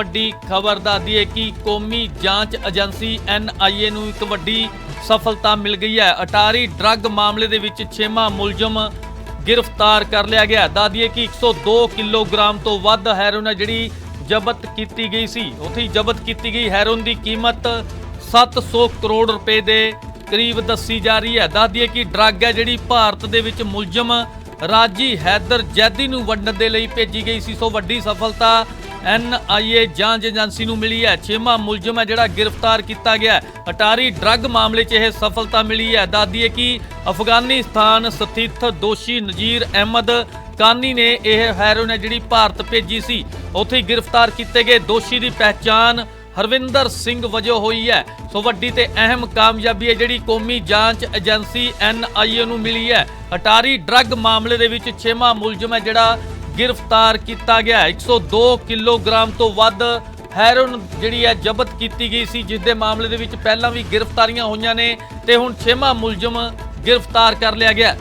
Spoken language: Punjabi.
ਵੱਡੀ ਖਬਰ ਦੱਸਦੀ ਹੈ ਕਿ ਕੌਮੀ ਜਾਂਚ ਏਜੰਸੀ ਐਨਆਈਏ ਨੂੰ ਇੱਕ ਵੱਡੀ ਸਫਲਤਾ ਮਿਲ ਗਈ ਹੈ। ਅਟਾਰੀ ਡਰੱਗ ਮਾਮਲੇ ਦੇ ਵਿੱਚ ਛੇਵਾਂ ਮੁਲਜ਼ਮ ਗ੍ਰਿਫਤਾਰ ਕਰ ਲਿਆ ਗਿਆ। ਦੱਸਦੀ ਹੈ ਕਿ 102 ਕਿਲੋਗ੍ਰਾਮ ਤੋਂ ਵੱਧ ਹੈਰੋਨ ਹੈ ਜਿਹੜੀ ਜ਼ਬਤ ਕੀਤੀ ਗਈ ਸੀ। ਉੱਥੇ ਜ਼ਬਤ ਕੀਤੀ ਗਈ। ਹੈਰੋਨ ਦੀ ਕੀਮਤ 700 ਕਰੋੜ ਰੁਪਏ ਦੇ ਕਰੀਬ ਦੱਸੀ ਜਾ ਰਹੀ ਹੈ। ਦੱਸਦੀਏ ਕਿ ਡਰੱਗ ਹੈ ਜਿਹੜੀ ਭਾਰਤ ਦੇ ਵਿੱਚ ਮੁਲਜ਼ਮ ਰਾਜੀ ਹੈਦਰ ਜੈਦੀ ਨੂੰ ਵੰਡਣ ਦੇ ਲਈ ਭੇਜੀ ਗਈ ਸੀ। ਸੋ ਵੱਡੀ ਸਫਲਤਾ ਐਨਆਈਏ ਜਾਂਚ ਏਜੰਸੀ ਨੂੰ ਮਿਲੀ ਹੈ। ਛੇਵਾਂ ਮੁਲਜ਼ਮ ਹੈ ਜਿਹੜਾ ਗ੍ਰਿਫਤਾਰ ਕੀਤਾ ਗਿਆ ਅਟਾਰੀ ਡਰੱਗ ਮਾਮਲੇ 'ਚ ਇਹ ਸਫਲਤਾ ਮਿਲੀ ਹੈ। ਦੱਸਦੀਏ ਕਿ ਅਫਗਾਨਿਸਤਾਨ ਸਥਿਤ ਦੋਸ਼ੀ ਨਜੀਰ ਅਹਿਮਦ ਕਾਨੀ ਨੇ ਇਹ ਹੈਰੋਇਨ ਹੈ ਜਿਹੜੀ ਭਾਰਤ ਭੇਜੀ ਸੀ। ਉੱਥੇ ਗ੍ਰਿਫਤਾਰ ਕੀਤੇ ਗਏ। ਦੋਸ਼ੀ ਦੀ ਪਹਿਚਾਣ ਹਰਵਿੰਦਰ ਸਿੰਘ ਵਜੋਂ ਹੋਈ ਹੈ। ਸੋ ਵੱਡੀ ਤੇ ਅਹਿਮ ਕਾਮਯਾਬੀ ਹੈ ਜਿਹੜੀ ਕੌਮੀ ਜਾਂਚ ਏਜੰਸੀ ਐਨਆਈਏ ਨੂੰ ਮਿਲੀ ਹੈ। ਅਟਾਰੀ ਡਰੱਗ ਮਾਮਲੇ ਦੇ ਵਿੱਚ ਛੇਵਾਂ ਮੁਲਜ਼ਮ ਹੈ ਜਿਹੜਾ ਗ੍ਰਿਫਤਾਰ ਕੀਤਾ ਗਿਆ ਹੈ। 102 ਕਿਲੋਗ੍ਰਾਮ ਤੋਂ ਵੱਧ ਹੈਰੋਨ ਜਿਹੜੀ ਹੈ ਜ਼ਬਤ ਕੀਤੀ ਗਈ ਸੀ ਜਿਸ ਦੇ ਮਾਮਲੇ ਦੇ ਵਿੱਚ ਪਹਿਲਾਂ ਵੀ ਗ੍ਰਿਫਤਾਰੀਆਂ ਹੋਈਆਂ ਨੇ ਤੇ ਹੁਣ ਛੇਵਾਂ ਮੁਲਜ਼ਮ ਗ੍ਰਿਫਤਾਰ ਕਰ ਲਿਆ ਗਿਆ